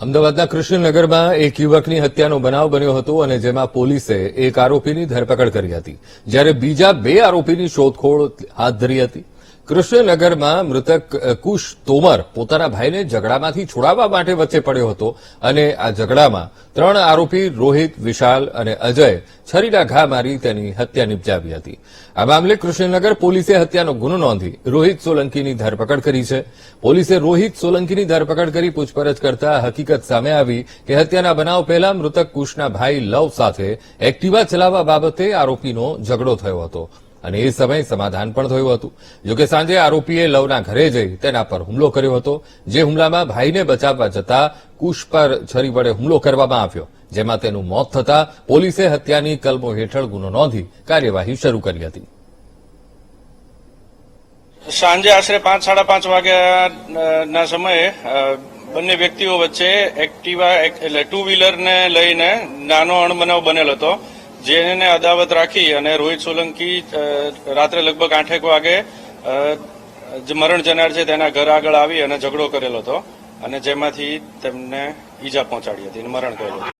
અમદાવાદના કૃષ્ણનગરમાં એક યુવકની હત્યાનો બનાવ બન્યો હતો અને જેમાં પોલીસે એક આરોપીની ધરપકડ કરી હતી. જ્યારે બીજા બે આરોપીની શોધખોળ હાથ ધરી હતી. કૃષ્ણનગરમાં મૃતક કુશ તોમર પોતાના ભાઈને ઝઘડામાંથી છોડાવવા માટે વચ્ચે પડ્યો હતો અને આ ઝઘડામાં ત્રણ આરોપી રોહિત, વિશાલ અને અજય છરીના ઘા મારી તેની હત્યા નિપજાવી હતી. આ મામલે કૃષ્ણનગર પોલીસે હત્યાનો ગુનો નોંધી રોહિત સોલંકીની ધરપકડ કરી છે. પોલીસે રોહિત સોલંકીની ધરપકડ કરી પૂછપરછ કરતા હકીકત સામે આવી કે હત્યાના બનાવ પહેલા મૃતક કુશના ભાઈ લવ સાથે એક્ટિવા ચલાવવા બાબતે આરોપીનો ઝઘડો થયો હતો. અને એ સમયે સમાધાન પણ થયું હતું. જોકે સાંજે આરોપીએ લવના ઘરે જઈ તેના પર હુમલો કર્યો હતો. જે હુમલામાં ભાઈને બચાવવા જતા કુશ પર છરી વડે હુમલો કરવામાં આવ્યો, જેમાં તેનું મોત થતા પોલીસે હત્યાની કલમો હેઠળ ગુનો નોંધી કાર્યવાહી શરૂ કરી હતી. સાંજે આશરે પાંચ, સાડા પાંચ વાગ્યાના સમયે બંને વ્યક્તિઓ વચ્ચે એક્ટિવા, એક- એટલે ટુ વ્હીલરને લઈને નાનો અણબનાવ બનેલ હતો. જેને અદાવત રાખી અને રોહિત સોલંકી રાત્રે લગભગ આઠેક વાગે જે મરણ જનાર છે તેના ઘર આગળ આવી અને ઝઘડો કરેલો હતો અને જેમાંથી તેમને ઈજા પહોંચાડી હતી મરણ કરેલું